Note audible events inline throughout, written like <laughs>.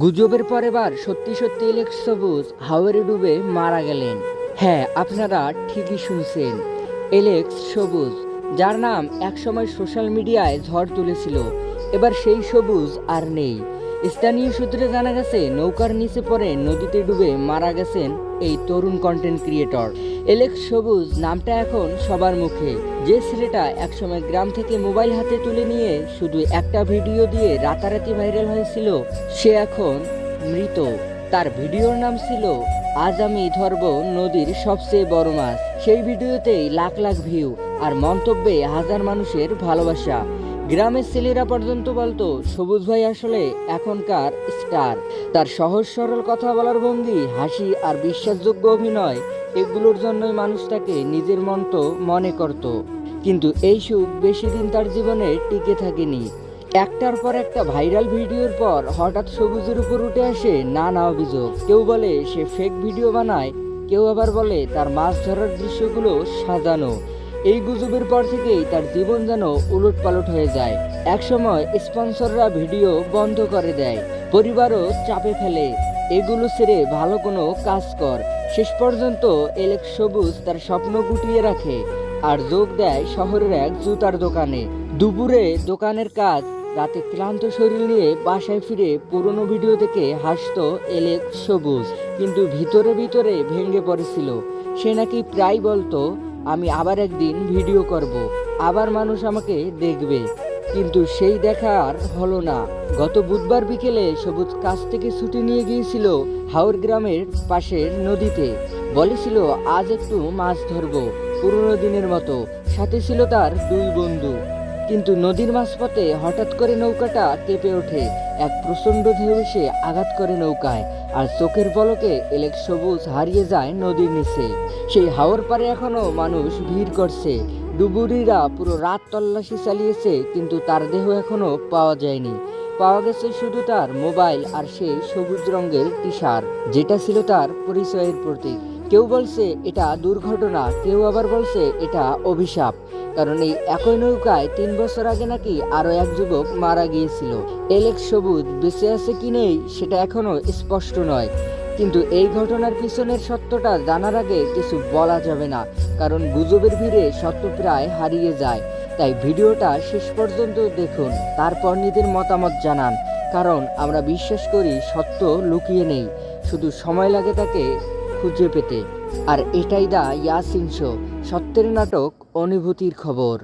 গুজবের পর এবার সত্যি সত্যি ইলেক্স সবুজ হাওয়ারে ডুবে মারা গেলেন। হ্যাঁ আপনারা ঠিকই শুনছেন। এলেক্স সবুজ, যার নাম একসময় সোশ্যাল মিডিয়ায় ঝড় তুলেছিল। এবার সেই সবুজ আর নেই। স্থানীয় সূত্রে জানা গেছে, নৌকার নিচে পড়ে নদীতে ডুবে মারা গেছেন এই তরুণ কন্টেন্ট ক্রিয়েটর এলেক্স সবুজ নামটা এখন সবার মুখে। যে ছেলেটা একসময় গ্রাম থেকে মোবাইল হাতে তুলে নিয়ে শুধু একটা ভিডিও দিয়ে রাতারাতি ভাইরাল হয়েছিল, সে এখন মৃত। তার ভিডিওর নাম ছিল, আজ আমি ধরব নদীর সবচেয়ে বড় মাছ। সেই ভিডিওতেই লাখ লাখ ভিউ আর মন্তব্যে হাজার মানুষের ভালোবাসা। গ্রামের ছেলেরা পর্যন্ত বলতো, সবুজ ভাই আসলে এখনকার স্টার। তার সহজ সরল কথা বলার ভঙ্গি, হাসি আর বিশ্বাসযোগ্য অভিনয়, এগুলোর জন্যই মানুষ তাকে নিজের মতো মনে করত। কিন্তু এই সুখ বেশি দিন তার জীবনে টিকে থাকেনি। একটার পর একটা ভাইরাল ভিডিওর পর হঠাৎ সবুজের উপর উঠে আসে নানা অভিযোগ। কেউ বলে সে ফেক ভিডিও বানায়, কেউ আবার বলে তার মাছ ধরার দৃশ্যগুলো সাজানো। এই গুজবের পর থেকেই তার জীবন যেন উলট পালট হয়ে যায়। একসময় স্পন্সররা ভিডিও বন্ধ করে দেয়, পরিবারও চাপে ফেলে। এগুলো ছেড়ে ভালো কোনো কাজ কর। শেষ পর্যন্ত এলেক সবুজ তার স্বপ্ন গুটিয়ে রাখে আর যোগ দেয় শহরের এক জুতার দোকানে। দুপুরে দোকানের কাজ, রাতে ক্লান্ত শরীর নিয়ে বাসায় ফিরে পুরনো ভিডিও দেখে হাসতো এলেক সবুজ, কিন্তু ভিতরে ভিতরে ভেঙে পড়েছিল। সে নাকি প্রায় বলতো আমি আবার একদিন ভিডিও করব। আবার মানুষ আমাকে দেখবে। কিন্তু সেই দেখা আর হলো না। গত বুধবার বিকেলে সবুজ কাছ থেকে ছুটি নিয়ে গিয়েছিল হাওর গ্রামের পাশের নদীতে। বলেছিল, আজ একটু মাছ ধরবো, পুরনো দিনের মতো। সাথে ছিল তার দুই বন্ধু। কিন্তু নদীর মাঝপথে হঠাৎ করে নৌকাটা কেঁপে ওঠে। এক প্রচণ্ড ঢেউ এসে আঘাত করে নৌকায়। আর চোখের পলকে এলেক সবুজ হারিয়ে যায় নদীর নিচে। সেই হাওর পারে এখনও মানুষ ভিড় করছে। ডুবুরিরা পুরো রাত তল্লাশি চালিয়েছে, কিন্তু তার দেহ এখনও পাওয়া যায়নি। পাওয়া গেছে শুধু তার মোবাইল আর সেই সবুজ রঙের টি শার্ট যেটা ছিল তার পরিচয়ের প্রতীক। কেউ বলছে এটা দুর্ঘটনা, কেউ আবার বলছে এটা অভিশাপ। কারণ এই একই নৌকায় তিন বছর আগে নাকি আরও এক যুবক মারা গিয়েছিল। এলেক্স সবুজ বেঁচে আছে কি নেই সেটা এখনও স্পষ্ট নয়। কিন্তু এই ঘটনার পিছনের সত্যটা জানার আগে কিছু বলা যাবে না, কারণ গুজবের ভিড়ে সত্য প্রায় হারিয়ে যায়। তাই ভিডিওটা শেষ পর্যন্ত দেখুন, তারপর নিজের মতামত জানান, কারণ আমরা বিশ্বাস করি সত্য লুকিয়ে নেই, শুধু সময় লাগে তাকে খুঁজে পেতে। আর এটাই দা ইয়াসিন শো সত্যের নাটক, অনুভূতির খবর।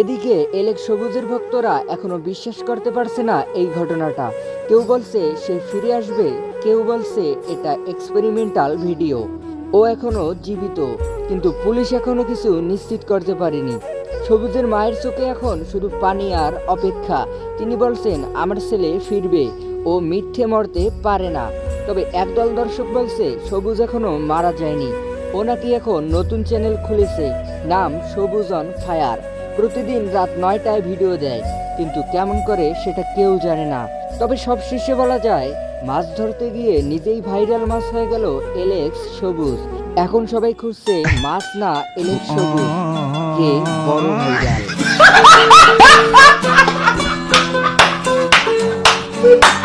এদিকে, এলেক সবুজের ভক্তরা এখনও বিশ্বাস করতে পারছে না এই ঘটনাটা। কেউ বলছে সে ফিরে আসবে, কেউ বলছে এটা এক্সপেরিমেন্টাল ভিডিও ও এখনও জীবিত। কিন্তু পুলিশ এখনও কিছু নিশ্চিত করতে পারেনি। সবুজের মায়ের চোখে এখন শুধু পানি আর অপেক্ষা। তিনি বলছেন, আমার ছেলে ফিরবে ও মিথ্যে মরতে পারে না। তবে একদল দর্শক বলছে, সবুজ এখনও মারা যায়নি। ও নাকি এখন নতুন চ্যানেল খুলেছে, নাম সবুজ অন ফায়ার। প্রতিদিন রাত নয়টায় ভিডিও দেয়, কিন্তু কেমন করে সেটা কেউ জানে না। তবে সব শেষে বলা যায়, মাছ ধরতে গিয়ে নিজেই ভাইরাল মাছ হয়ে গেল এলেক্স সবুজ। এখন সবাই খুঁজছে মাছ না এলে কে বড় ভাইরাল <laughs>